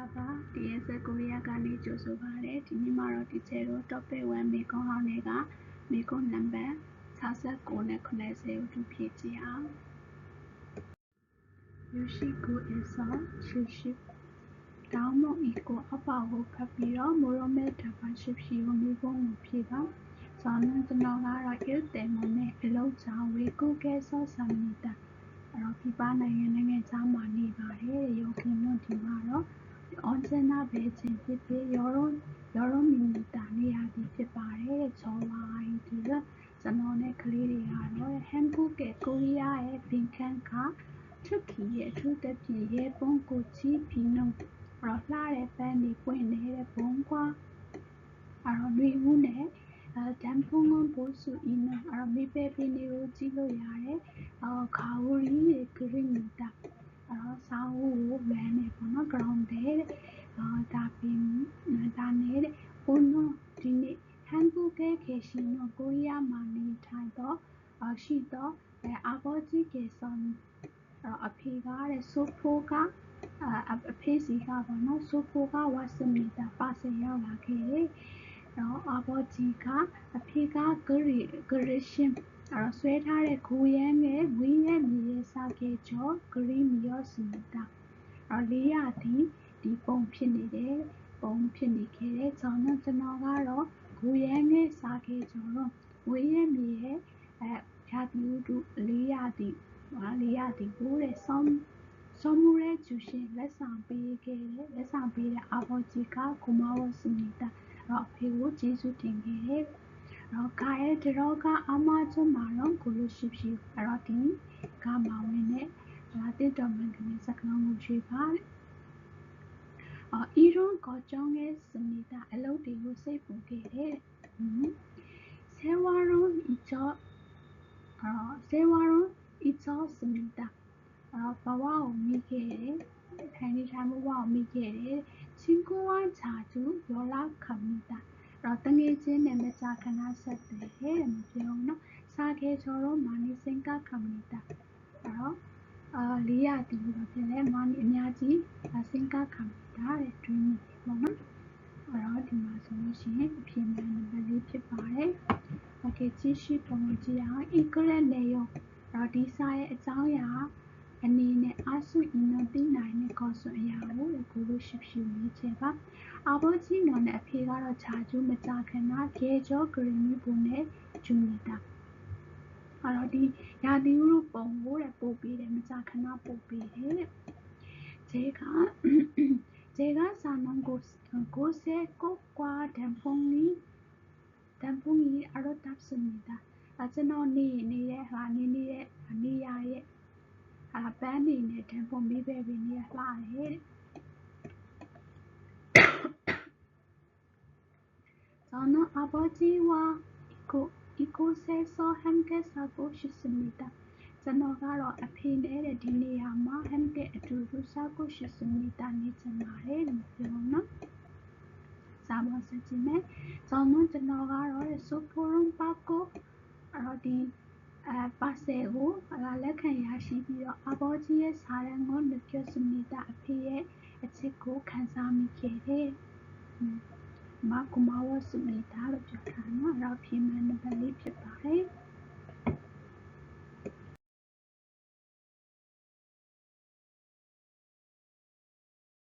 လာပါ DSS ကိုရီးယားကနေကြိုဆိုပါတယ် ဒီနေ့မှာတော့ teacher တို့ topic 1 မေခွန်းဟောင်းတွေကမေခွန်းနံပါတ် 69 နဲ့90ကို တူဖြည့်ကြည့်အောင်ယူရှိကို is on ရှိရှိတောင်းမဤကိုအပေါကိုဖတ်ပြီးတော့ မိုရိုမဲတပါရှိရှိကို မေခွန်းကိုဖြည့်ပါ ဇောင်းနကျွန်တော်ကတော့ il temo နဲ့ အလုံးချောင်းဝေကုကဲဆောဆာမီတာအဲ့တော့ပြပနိုင်ငံ နိုင်ငံခြားမှာ နေပါတယ်ယောဂီတို့ဒီမှာတော့ စဉ်းစားပဲခြင်းဖြစ်ဖြစ်ရောရောရောရောမြင်တာနေရသည်ဖြစ်ပါတယ်ချောဝိုင်းဒီကကျွန်တော်နဲ့ကလေးတွေကတော့ဟန်ဘူးကကိုရီးယားရဲ့ဘင်ကန်ကသူကရဲ့အထူးသဖြင့်ရေပုံးကိုချီးပြီးနှုတ်ရလှတဲ့ပန်းတွေပွင့်နေတဲ့ဘုံကွာအရောတွေဦးနဲ့အဲတမ်ဖုံငုံပို့စုအင်းအရောမေပေပင်းတွေကိုကြည့်လို့ရတယ်အော်ခါဝရီရဲ့ဂရင်းတာအရောဆောင်းဦးကိုလမ်းနေပေါ့နော် ground တဲ့ အာဒါပင်ဒါနဲ့ဘုံနော်ဒီနေ့ဟန်ကူကဲခေရှင်နော်ကိုရီးယားမှာနေထိုင်တော့အရှိတော့အဘောကြီးကေဆွန်အဖေကတဲ့ဆိုဖိုကအဖေစီကပေါ့နော်ဆိုဖိုကဝါစမီတာပါစရောက်လာခဲ့တယ်တော့အဘောကြီးကအဖေကဂရီဂရရှင်အဲ့တော့ဆွဲထားတဲ့ဂူရမ်းနဲ့ဝင်းရဲ့မြေရဲ့စာကေကျော်ဂရီမီယောစမီတာအဲ့လေးရသည်ဒီ ပုံဖြစ်နေတယ်ပုံဖြစ်နေခဲ့တဲ့ကြောင့်ကျွန်တော်ကတော့ဂူရမ်းနဲ့စာကေကျော်တော့ဝင်းရဲ့မြေရဲ့အဲရာသီဥတုလေးရသည်လေးရသည်ကိုတဲ့ဆောင်းဆောင်းမူရဲ့ကျူရှင်လက်ဆောင်ပေးခဲ့တဲ့လက်ဆောင်ပေးတဲ့အဘောကြီးကကုမဝစမီတာတော့အဖေကိုကျေးဇူးတင်ခဲ့တယ်တော့ကာရဲ့တရောကအမကျွန်းမှာတော့ကိုလိုရှိရှိအဲ့တော့ဒီကမဝင်နဲ့ဒါတစ်တော်မှန်ကနေစကလုံးကိုရွှေပါ အော်အီရွန်ကောကြောင်းရဲ့စမီတာအလုပ်တွေကိုစိတ်ပူခဲ့တယ်ဆဲဝါရွန်အချောအော်ဆဲဝါရွန်အချောစမီတာအော်ဘဝကိုမိခဲ့တယ်ထိုင်နေထိုင်ဘဝကိုမိခဲ့တယ်ချင်းကိုဝါချာသူရောလာခမီတာတော့တငယ်ချင်းနဲ့မကြာခဏဆ အာလေးရတင်ပြီးတော့ပြန်လဲမာနီအများကြီးစင်ကားခံတာတဲ့ dream ပေါ့နော်အဲ့တော့ဒီမှာဆိုလို့ရှိရင်အပြင်မှာနံပါတ်၄ဖြစ်ပါတယ် okay ကြည့်ရှိပုံကြည့်အောင် equivalent နဲ့ရောတော့ဒီစာရဲ့အကြောင်းအရာအနေနဲ့အဆုအင်းတို့သိနိုင်တဲ့ကောဆွန်အရာကိုအခုလိုရှင်းရှင်းရေးချင်ပါအဘောကြီးနော်နဲ့အဖေကတော့ခြာကျူးမကြခဏရေကျော်ဂရင်းမီပုံနဲ့ဂျူနီတာ အဲ့တော့ဒီရာသီဥတုပုံကိုတဲ့ပို့ပေးတယ်မကြာခဏပို့ပေးတယ်တဲ့ဂျေကဂျေကစာနံကိုကိုစေကိုကွာဒံဖုန်နီဒံဖုန်နီအရတ်တပ်စမီတာအကျွန်တော်နေနေတဲ့ဟာနေနေတဲ့နေရာရဲ့အာပန်းနေနဲ့ဒံဖုန်မေးပဲပဲနေရလှတယ်တဲ့ဇောနအဘောကြီးဝါကို Ecosail Hamket စာကို 80m ကျွန်တော်ကတော့အဖေနဲ့တဲ့ဒီနေရာမှာ Hamket အတူတူစာကို 80m နေချင်ပါတယ်လို့ပြောနော်စာမဆက်ချင်မယ်။ဇောင်းလုံးကျွန်တော်ကတော့ Soporum Park ကိုအော်ဒီအဲပါဆယ်ကိုလက်ခံရရှိပြီးတော့အဘောကြီးရဲ့စာရန်ကိုနှုတ်ဆက်မိတာအဖေရဲ့အချစ်ကိုခံစားမိခဲ့တယ်။ မကူမဝစမိတာလို့ပြောတာနော်။အဲ့တော့ဖြေမှန်နံပါတ်လေးဖြစ်ပါတယ်။